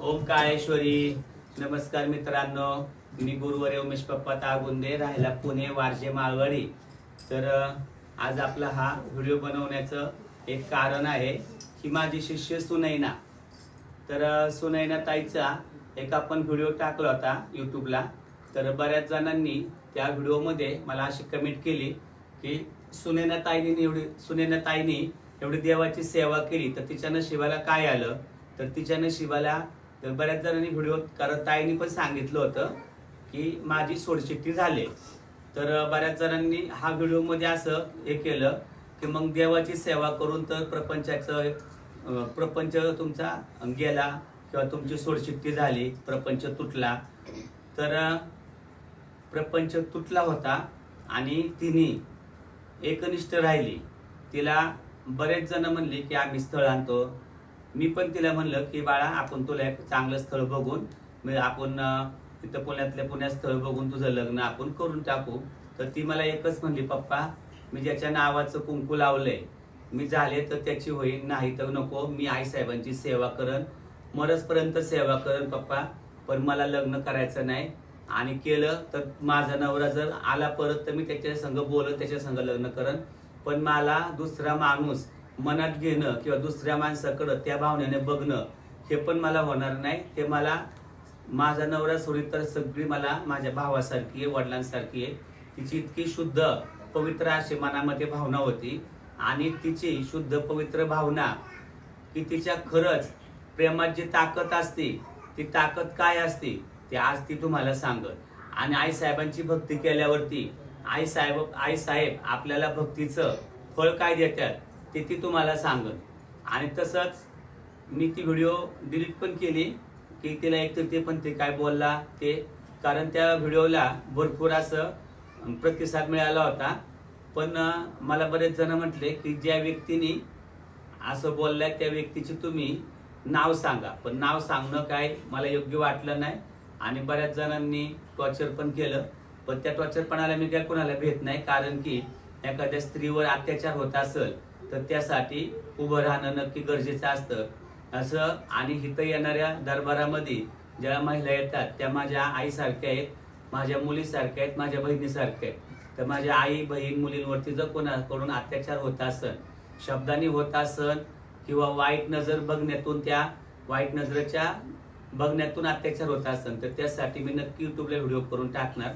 ओम काळेश्वरी. नमस्कार मित्रांनो. मी गुरुवारी उमेश पप्पा तागुंदे राहिला पुणे वारजे माळवडी तर आज आपला हा व्हिडिओ बनवण्याचं एक कारण आहे की माझी शिष्य सुनैना. तर सुनैना ताईचा एक आपण व्हिडिओ टाकला होता यूट्यूबला. तर बऱ्याच जणांनी त्या व्हिडिओमध्ये मला अशी कमेंट केली की सुनैना ताईने एवढी सुनैना ताईने एवढी देवाची सेवा केली तर तिच्या नशिबाला काय आलं? तर तिच्या नशिबाला तर बऱ्याच जणांनी व्हिडिओ कारण ताईने पण सांगितलं होतं की माझी सोडचिट्टी झाली. तर बऱ्याच जणांनी हा व्हिडिओमध्ये असं हे केलं की मग देवाची सेवा करून तर प्रपंचाचं प्रपंच तुमचा गेला किंवा तुमची सोडचिट्टी झाली प्रपंच तुटला. तर प्रपंच तुटला होता आणि तिने एकनिष्ठ राहिली. तिला बरेच जण म्हणले की आम्ही स्थळ आणतो मी पण तिला म्हणलं की बाळा आपण तुला एक चांगलं स्थळ बघून म्हणजे आपण तिथं पुण्यातल्या पुण्यात स्थळ बघून तुझं लग्न आपण करून टाकू. तर ती मला एकच म्हणली पप्पा मी ज्याच्या नावाचं कुंकू लावलंय मी झाले तर त्याची होईल नाही तर नको मी आईसाहेबांची सेवा करन मरसपर्यंत सेवा करन पप्पा पण मला लग्न करायचं नाही. आणि केलं तर माझा नवरा जर आला परत तर मी त्याच्या संग बोलत त्याच्या संघ लग्न करन पण मला दुसरा माणूस मनात घेणं किंवा दुसऱ्या माणसाकडं त्या भावनेने बघणं हे पण मला होणार नाही. ते मला माझा नवरा सोडी तर सगळी मला माझ्या भावासारखी आहे वडिलांसारखी आहे. तिची इतकी शुद्ध पवित्र अशी मनामध्ये भावना होती. आणि तिची शुद्ध पवित्र भावना की तिच्या खरंच प्रेमात जी ताकद असते ती ताकद काय असते ते आज ती तुम्हाला सांगत आणि आई साहेबांची भक्ती केल्यावरती आई साहेब आई साहेब आपल्याला भक्तीचं फळ काय देतात? ते ती तुम्हाला सांगत आणि तसंच मी ती व्हिडिओ डिलीट पण केली की तिला एकतर ते पण ते काय बोलला ते कारण त्या व्हिडिओला भरपूर असं प्रतिसाद मिळाला होता. पण मला बरेच जण म्हटले की ज्या व्यक्तीने असं बोललाय त्या व्यक्तीचे तुम्ही नाव सांगा. पण नाव सांगणं काय मला योग्य वाटलं नाही. आणि बऱ्याच जणांनी टॉर्चर पण केलं. पण त्या टॉर्चरपणाला मी काय कोणाला भेट नाही कारण की एखाद्या स्त्रीवर अत्याचार होत असेल तर त्यासाठी उभं राहणं नक्की गरजेचं असतं. असं आणि इथं येणाऱ्या दरबारामध्ये ज्या महिला येतात त्या माझ्या आईसारख्या आहेत माझ्या मुलीसारख्या आहेत माझ्या बहिणीसारख्या आहेत. तर माझ्या आई बहीण मुलींवरती जर कोणाकडून अत्याचार होत असन शब्दांनी होत असन किंवा वाईट नजर बघण्यातून त्या वाईट नजरेच्या बघण्यातून अत्याचार होत असन तर त्यासाठी मी नक्की युट्यूबला व्हिडिओ करून टाकणार.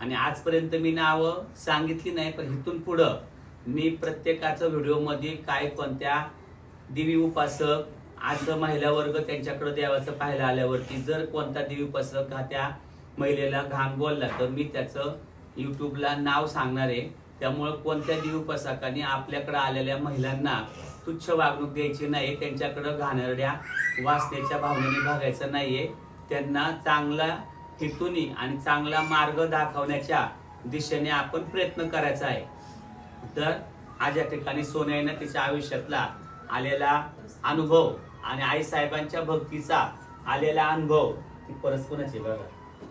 आणि आजपर्यंत मी नावं सांगितली नाही पण इथून पुढं मी प्रत्येकाचं व्हिडिओमध्ये काय कोणत्या देवी उपासक असं महिला वर्ग त्यांच्याकडे देवाचं पाहायला आल्यावरती जर कोणता देवी उपासक हा त्या महिलेला घाण बोलला तर मी त्याचं युट्यूबला नाव सांगणार आहे. त्यामुळं कोणत्या देवी उपासकाने आपल्याकडे आलेल्या महिलांना तुच्छ वागणूक द्यायची नाही त्यांच्याकडं घाणेरड्या वाचण्याच्या भावनेने भागायचं नाहीये. त्यांना चांगला हेतूनी आणि चांगला मार्ग दाखवण्याच्या दिशेने आपण प्रयत्न करायचा आहे. तर आज या ठिकाणी सोन्यानं तिच्या आयुष्यातला आलेला अनुभव आणि आई साहेबांच्या भक्तीचा आलेला अनुभव ती परस्परच बघा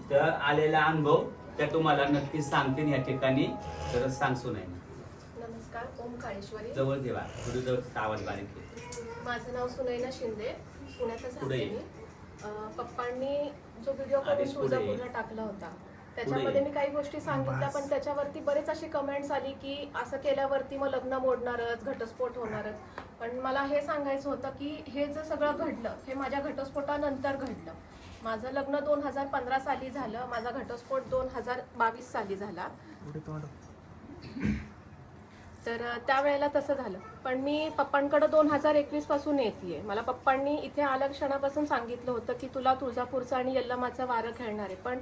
तर आलेला अनुभव त्या तुम्हाला नक्की सांगतील या ठिकाणी तर सांग सोनाई नमस्कार ओम काळेश्वरी जवळ देवा थोडी जवळ आवाज बारीक. माझं नाव सुनैना शिंदे पुण्यातच पुढे राहते ये. मी अं, पप्पांनी जो व्हिडिओ करून आधीच पुढे ये. तुळजापूरला टाकला होता त्याच्यामध्ये. मी काही गोष्टी सांगितल्या पण त्याच्यावरती बरेच अशी कमेंट्स आली की असं केल्यावरती मग लग्न मोडणारच घटस्फोट होणारच. पण मला हे सांगायचं होतं की हे जे सगळं घडलं हे माझ्या घटस्फोटानंतर घडलं. माझं लग्न दोन हजार पंधरा साली झालं माझा घटस्फोट दोन हजार बावीस साली झाला. तर त्यावेळेला तसं झालं. पण मी पप्पांकडे दोन हजार एकवीसपासून येते मला पप्पांनी इथे आल्या क्षणापासून सांगितलं होतं की तुला तुळजापूरचं आणि यल्लमाचं वारं खेळणार आहे. पण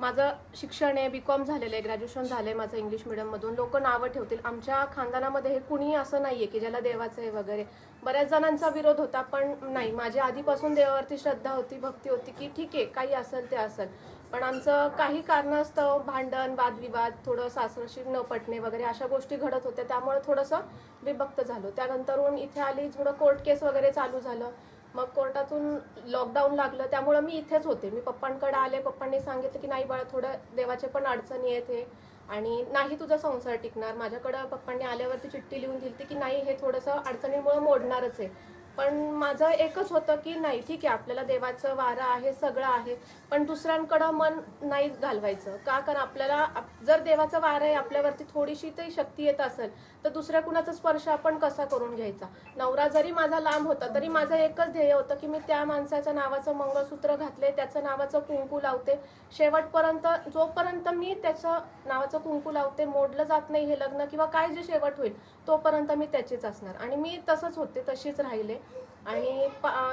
माझं शिक्षण आहे बी कॉम झालेलं आहे ग्रॅज्युएशन झालं आहे माझं इंग्लिश मिडियममधून लोक नावं ठेवतील. आमच्या खानदानामध्ये हे कुणीही असं नाही आहे की ज्याला देवाचं आहे वगैरे. बऱ्याच जणांचा विरोध होता पण नाही. माझ्या आधीपासून देवावरती श्रद्धा होती भक्ती होती की ठीक आहे काही असेल ते असेल. पण आमचं काही कारणास्तव भांडण वादविवाद थोडं सासरशी न पटणे वगैरे अशा गोष्टी घडत होत्या. त्यामुळे थोडंसं विभक्त झालो. त्यानंतरून इथे आली थोडं कोर्ट केस वगैरे चालू झालं. मग कोर्टातून लॉकडाऊन लागलं त्यामुळं मी इथेच होते. मी पप्पांकडे आले पप्पांनी सांगितलं की नाही बाळा थोडं देवाचे पण अडचणी आहेत हे. आणि नाही तुझा संसार टिकणार. माझ्याकडं पप्पांनी आल्यावरती चिठ्ठी लिहून दिली की नाही हे थोडंसं अडचणीमुळं मोडणारच आहे. पण माझं एकच होतं की नाही ठीक आहे आपल्याला देवाचं वारं आहे सगळं आहे पण दुसऱ्यांकडं मन नाही घालवायचं. का? कारण आपल्याला आप- जर देवाचं वारं आहे आपल्यावरती थोडीशी तरी शक्ती येत असेल तर दुसऱ्या कुणाचा स्पर्श आपण कसा करून घ्यायचा? नवरा जरी माझा लांब होता तरी माझं एकच ध्येय होतं की मी त्या माणसाच्या नावाचं मंगळसूत्र घातले त्याचं नावाचं कुंकू लावते. शेवटपर्यंत जोपर्यंत मी त्याचं नावाचं कुंकू लावते मोडलं जात नाही हे लग्न किंवा काय जे शेवट होईल तोपर्यंत मी त्याचीच असणार. आणि मी तसंच होते तशीच राहिले. आणि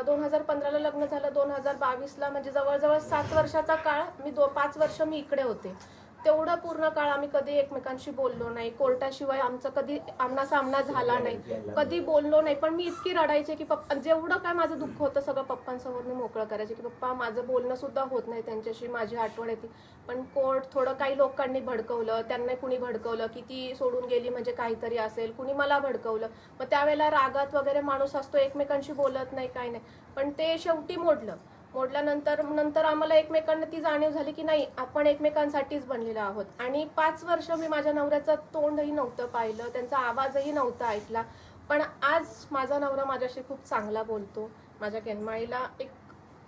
दोन हजार पंधराला लग्न झालं. दोन हजार बावीसला म्हणजे जवळजवळ सात वर्षाचा काळ मी दो पाच वर्ष मी इकडे होते. तेवढा पूर्ण काळ आम्ही कधी एकमेकांशी बोललो नाही. कोर्टाशिवाय आमचा कधी आमना सामना झाला नाही. कधी बोललो नाही. पण मी इतकी रडायचे की पप्पा जेवढं काय माझं दुःख होतं सगळं पप्पांसमोर मी मोकळं करायचे की पप्पा माझं बोलणं सुद्धा होत नाही त्यांच्याशी माझी आठवण येते. पण कोर्ट थोडं काही लोकांनी भडकवलं त्यांना कुणी भडकवलं की ती सोडून गेली म्हणजे काहीतरी असेल कुणी मला भडकवलं. मग त्यावेळेला रागात वगैरे माणूस असतो एकमेकांशी बोलत नाही काय नाही. पण ते शेवटी मोडलं. मोडल्यानंतर नंतर आम्हाला एकमेकांना ती जाणीव झाली की नाही आपण एकमेकांसाठीच बनलेलो आहोत. आणि पाच वर्ष मी माझ्या नवऱ्याचं तोंडही नव्हतं पाहिलं त्यांचा आवाजही नव्हता ऐकला. पण आज माझा नवरा माझ्याशी खूप चांगला बोलतो. माझ्या केनमाळीला एक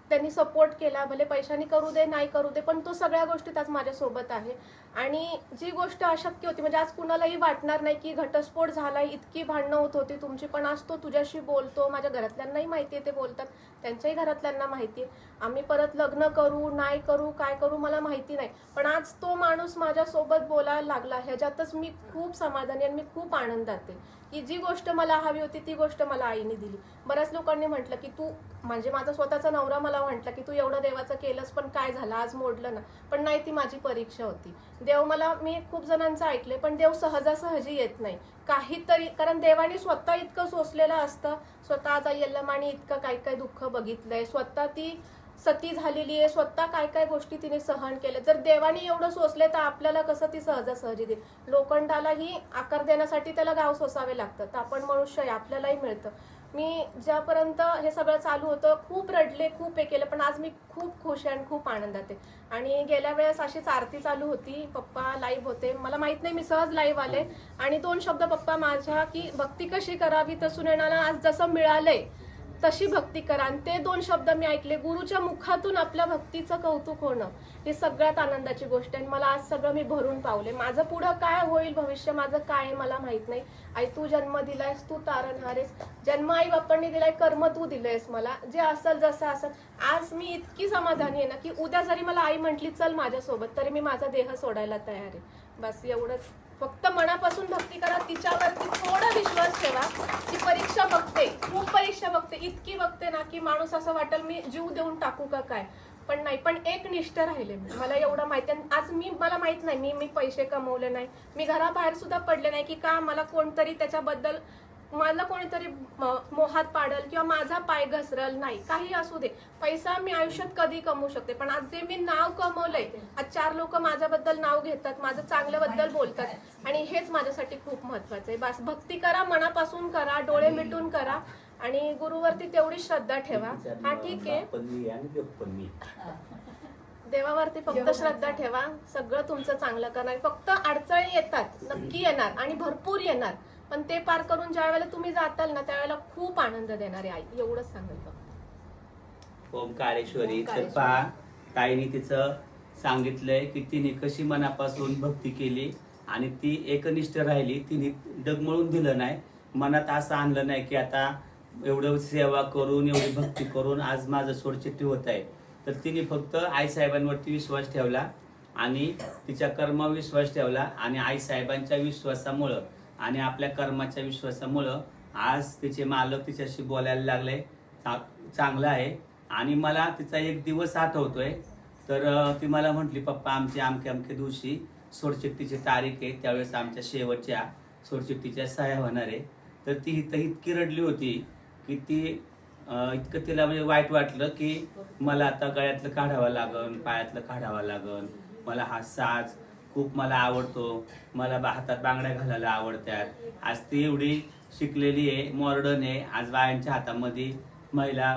त्यांनी सपोर्ट केला भले पैशाने करू दे नाही करू दे पण तो सगळ्या गोष्टीत आज माझ्यासोबत आहे. आणि जी गोष्ट अशक्य होती म्हणजे आज कुणालाही वाटणार नाही की घटस्फोट झाला इतकी भांडणं होत होती तुमची पण आज तो तुझ्याशी बोलतो माझ्या घरातल्यांनाही माहिती आहे ते बोलतात. त्यांच्याही घरातल्यांना माहिती आहे. आम्ही परत लग्न करू नाही करू काय करू मला माहिती नाही. पण आज तो माणूस माझ्यासोबत बोलायला लागला ह्याच्यातच मी खूप समाधानी आणि मी खूप आनंदात आहे. की जी गोष्ट मला हवी होती ती गोष्ट मला आईने दिली. बऱ्याच लोकांनी म्हटलं की तू म्हणजे माझा स्वतःचा नवरा मला म्हटलं की तू एवढं देवाचं केलंस पण काय झालं? आज मोडलं ना. पण नाही ती माझी परीक्षा होती. देव मला मी खूप जणांचं ऐकले पण देव सहजासहजी येत नाही. काहीतरी कारण देवाने स्वतः इतकं सोसलेलं असतं. स्वतः आज यल्लमाने इतकं काय काय दुःख बघितलंय. स्वतः ती सती झालेली आहे. स्वतः काय काय गोष्टी तिने सहन केल्या. जर देवाने एवढं सोसले तर आपल्याला कसं ती सहजासहजी देईल? लोखंडालाही आकार देण्यासाठी त्याला गाव सोसावे लागतं तर आपण मनुष्य आपल्यालाही मिळतं. मी ज्यापर्यंत हे सगळं चालू होतं खूप रडले खूप हे केलं पण आज मी खूप खुश आहे आणि खूप आनंदात आहे. आणि गेल्या वेळेस अशीच आरती चालू होती पप्पा लाईव्ह होते. मला माहीत नाही मी सहज लाईव्ह आले. आणि दोन शब्द पप्पा माझ्या की भक्ती कशी करावी तर सुनेणाला आज जसं मिळालंय तशी भक्ती करा. आणि ते दोन शब्द मी ऐकले. गुरुच्या मुखातून आपल्या भक्तीचं कौतुक होणं ही सगळ्यात आनंदाची गोष्ट आहे. आणि मला आज सगळं मी भरून पावले. माझं पुढं काय होईल भविष्य माझं काय आहे मला माहीत नाही. आई तू जन्म दिलायस तू तारणहारेस जन्म आई बाप्पांनी दिलाय कर्म तू दिलंयस मला. जे असल जसं असेल. आज मी इतकी समाधानी आहे ना की उद्या जरी मला आई म्हटली चल माझ्यासोबत तरी मी माझा देह सोडायला तयार आहे. बस एवढंच. फक्त मनापासून भक्ती करा तिच्यावरती थोडा ठेवा ती परीक्षा बघते खूप परीक्षा बघते इतकी बघते ना की माणूस असं वाटेल मी जीव देऊन टाकू का काय? पण नाही पण एक निष्ठ राहिले मला एवढं माहिती आहे. आज मी मला माहीत नाही मी मी पैसे कमवले नाही. मी घराबाहेर सुद्धा पडले नाही की का मला कोणतरी त्याच्याबद्दल मला कोणीतरी मोहात पाडल किंवा माझा पाय घसरल नाही. काही असू दे. पैसा मी आयुष्यात कधी कमवू शकते पण आज जे मी नाव कमवलंय आज चार लोक माझ्याबद्दल नाव घेतात माझं चांगल्याबद्दल बोलतात आणि हेच माझ्यासाठी खूप महत्वाचं आहे. बस भक्ती करा मनापासून करा डोळे मिटून करा आणि गुरुवरती तेवढी श्रद्धा ठेवा. हा ठीक आहे. देवावरती फक्त श्रद्धा ठेवा. सगळं तुमचं चांगलं करणार फक्त अडचणी येतात नक्की येणार आणि भरपूर येणार. पण ते पार करून ज्या वेळेला तुम्ही जाताल ना त्यावेळेला खूप आनंद देणारी आई. एवढंच सांगेल फक्त. ओंकारेश्वरी तर. पहा ताईने तिचं सांगितलंय की तिने कशी मनापासून भक्ती केली आणि ती एकनिष्ठ राहिली. तिने डगमळून दिलं नाही. मनात असं आणलं नाही की आता एवढं सेवा करून एवढी भक्ती करून आज माझं सोडचिट्टी होत आहे. तर तिने फक्त आईसाहेबांवरती विश्वास ठेवला आणि तिच्या कर्मावर विश्वास ठेवला आणि आईसाहेबांच्या विश्वासामुळं आणि आपल्या कर्माच्या विश्वासामुळं आज तिचे मालक तिच्याशी बोलायला लागले. चा- चांगलं आहे. आणि मला तिचा एक दिवस आठवतोय. तर ती मला म्हटली पप्पा आमची अमके अमक्या दिवशी सोडचिट्टीची तारीख आहे. त्यावेळेस आमच्या शेवटच्या सोडचिट्टीच्या सह्या होणार आहे. तर ती इथं इतकी रडली होती की ती इतकं तिला म्हणजे वाईट वाटलं की मला आता गळ्यातलं काढावं लागन पायातलं काढावं लागन. मला हा साज खूप मला आवडतो. मला बा- हातात बांगड्या घालायला आवडतात. आज ती एवढी शिकलेली आहे मॉडर्न आहे. आज बायांच्या हातामध्ये महिला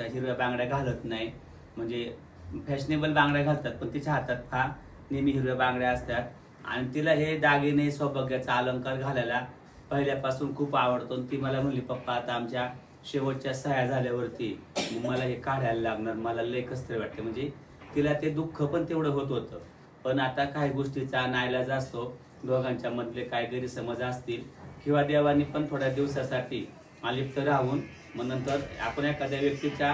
हिरव्या बांगड्या घालत नाही. म्हणजे फॅशनेबल बांगड्या घालतात पण तिच्या हातात हा नेहमी हिरव्या बांगड्या असतात. आणि तिला हे दागिने सौभाग्याचा अलंकार घालायला पहिल्यापासून खूप आवडतो. आणि ती मला म्हणली पप्पा आता आमच्या शेवटच्या सह्या झाल्यावरती मला हे काढायला लागणार. मला लय वाटते. म्हणजे तिला ते दुःख पण तेवढं होत होतं. पण आता काही गोष्टीचा नायलाज असतो. दोघांच्या मधले काय गैरसमज असतील किंवा देवाने पण थोड्या दिवसासाठी अलिप्त राहून मग नंतर आपण एखाद्या व्यक्तीच्या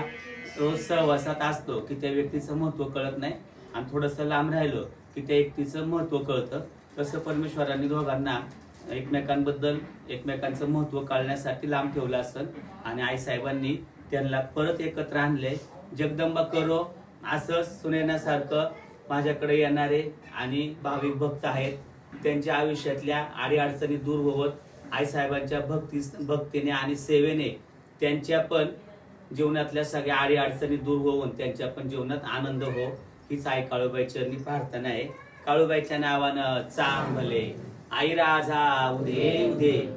रोज सहवासात असतो की त्या व्यक्तीचं महत्त्व कळत नाही आणि थोडंसं लांब राहिलो की त्या व्यक्तीचं महत्त्व कळतं. तसं परमेश्वरांनी दोघांना एकमेकांबद्दल एकमेकांचं महत्त्व कळण्यासाठी लांब ठेवलं असेल आणि आईसाहेबांनी त्यांना परत एकत्र आणले. जगदंबा करो असं सुनेण्यासारखं माझ्याकडे येणारे आणि भाविक भक्त आहेत त्यांच्या आयुष्यातल्या अडीअडचणी दूर होवत आईसाहेबांच्या भक्ती भक्तीने आणि सेवेने त्यांच्या पण जीवनातल्या सगळ्या अडीअडचणी दूर होऊन त्यांच्या पण जीवनात आनंद हो हीच आई काळूबाई चरणी प्रार्थना आहे. काळूबाईच्या नावानं चांगले. आई राजा उदे उदे.